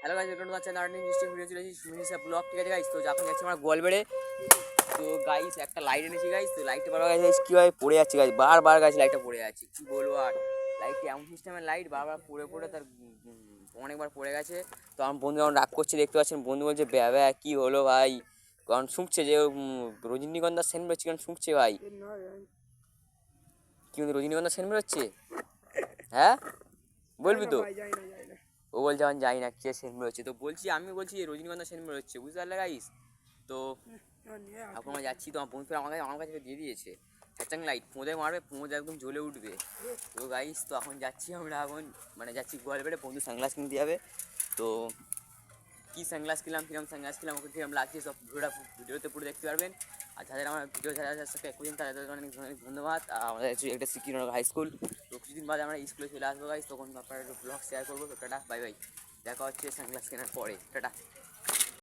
Hello guys welcome to my channel video চলে এসেছি blog ঠিক আছে গাইজ তো যখন যাচ্ছি আমরা গোয়ালবেড়ে। তো গাইস একটা লাইট এনেছি গাইস তো লাইটটা বারবার গাইস কীভাবে পড়ে যাচ্ছে গাইস বারবার গাছ লাইটটা পড়ে যাচ্ছে। কী বলব আর? লাইটটা এমন সিস্টেমের লাইট বারবার পড়ে পড়ে তার অনেকবার পড়ে গেছে। তো আমার বন্ধু যখন রাগ করছে দেখতে পাচ্ছেন? বন্ধু বলছে ব্যা ব্যা কী হলো ভাই? কারণ শুঁকছে যে উম, রজনীগন্ধার সেন বেরোচ্ছে কারণ শুঁকছে ভাই। কি রজনীগন্ধার সেন বেরোচ্ছে? হ্যাঁ? বলবি তো? ও বলছে আমি জানি না, কে সেন বেরোচ্ছে তো বলছি, আমি বলছি রজনীগন্ধা সেন বেরোচ্ছে বুঝতে পারলে গাইস তো এখন আমরা যাচ্ছি, তো আমার বন্ধুরা আমার কাছে আমার কাছে দিয়ে দিয়েছে। হ্যাচাং লাইট পোঁদে মারবে পোঁদে একদম জ্বলে উঠবে। তো গাইস তো এখন যাচ্ছি আমরা এখন মানে যাচ্ছি গোয়ালবেড়ে বন্ধু সানগ্লাস কিনতে যাবে। তো কী সানগ্লাস কিনলাম, কিরম সানগ্লাস কিনলাম, ওকে কিরম লাগছে, সব ভিডিওটা ভিডিওতে পুরো দেখতে পারবেন। আর যাদের আমার ভিডিও যারা যারা সাথে করছেন তাদের অনেক অনেক ধন্যবাদ। আমাদের একটা সিকিমনগর হাই স্কুল তো কিছুদিন বাদে আমরা স্কুলে চলে আসব গাইজ তখন আপনারা ব্লগ শেয়ার করব। তো টাটা বাই বাই দেখা হচ্ছে সানগ্লাস কেনার পরে। টাটা।